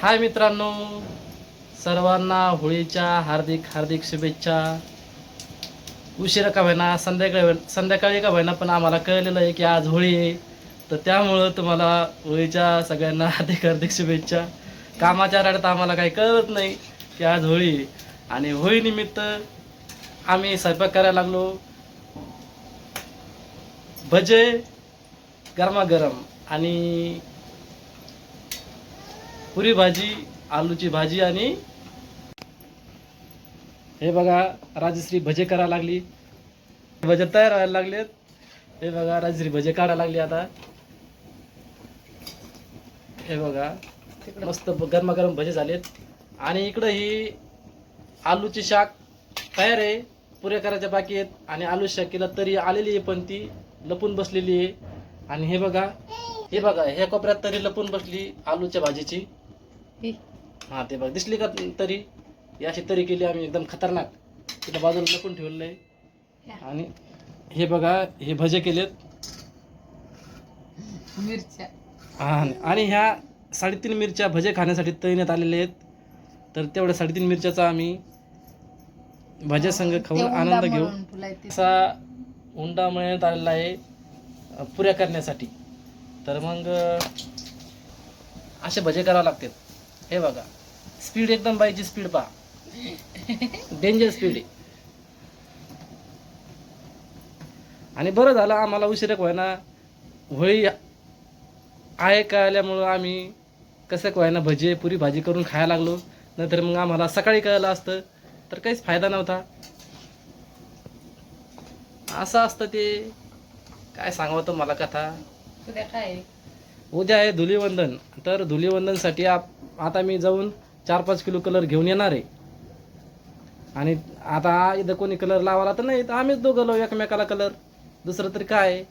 हाय मित्रांनो सर्वांना होळीच्या हार्दिक हार्दिक शुभेच्छा. उशिरा का होईना संध्याकाळी संध्याकाळी का होईना पण आम्हाला कळलेलं आहे की आज होळी आहे. तर त्यामुळं तुम्हाला होळीच्या सगळ्यांना हार्दिक हार्दिक शुभेच्छा. कामाच्या राड्यात आम्हाला काही कळत नाही की आज होळी आहे. आणि होळीनिमित्त आम्ही स्वयंपाक करायला लागलो. भजे गरमागरम आणि पुरी भाजी आलूची भाजी आणि हे बघा राजश्री भजे करायला लागली. भजे तयार व्हायला लागलेत. हे बघा राजश्री भजे काढायला लागली आता. हे बघा मस्त गरमागरम भजे झालेत. आणि इकडं ही आलूची शाक तयार आहे. पुऱ्या करायच्या बाकी आहेत. आणि आलू शाक केला तरी आलेली आहे पण ती लपून बसलेली आहे. आणि हे बघा हे बघा ह्या कोपऱ्यात तरी लपून बसली आलूच्या भाजीची. हा. ते बघ दिसली का तरी? ही अशी तरी केली आम्ही एकदम खतरनाक. तिला बाजूला लपून ठेवलेलं आहे आणि हे बघा हे भजे केलेत. मिरच्या. हा, आणि ह्या साडेतीन मिरच्या भजे खाण्यासाठी तळण्यात आलेले आहेत. तर तेवढ्या साडेतीन मिरच्याचा आम्ही भज्या संघ खाऊन आनंद घेऊ. असा उंडा मिळण्यात आलेला आहे पुऱ्या करण्यासाठी. तर मग असे भजे करावे लागतात. हे बघा. स्पीड एकदम बाईची स्पीड पहा. डेंजर स्पीड आहे. आणि बरं झालं आम्हाला उशिरा व्हायना. होळी आहे कळल्यामुळं आम्ही कसं व्हायना भजे पुरी भाजी करून खायला लागलो. नंतर मग आम्हाला सकाळी कळलं असतं. तर काहीच फायदा नव्हता. असं असतं ते. काय सांगावं मला कथा. उद्या काय? उद्या आहे धुलीवंदन. तर धुलीवंदनसाठी आप आता मी जाऊन चार पाच किलो कलर घेऊन येणार आहे. आणि आता इथं कोणी कलर लावायला तर नाही तर आम्हीच दोघं लावू एकमेकाला कलर. दुसरं तरी काय? आहे?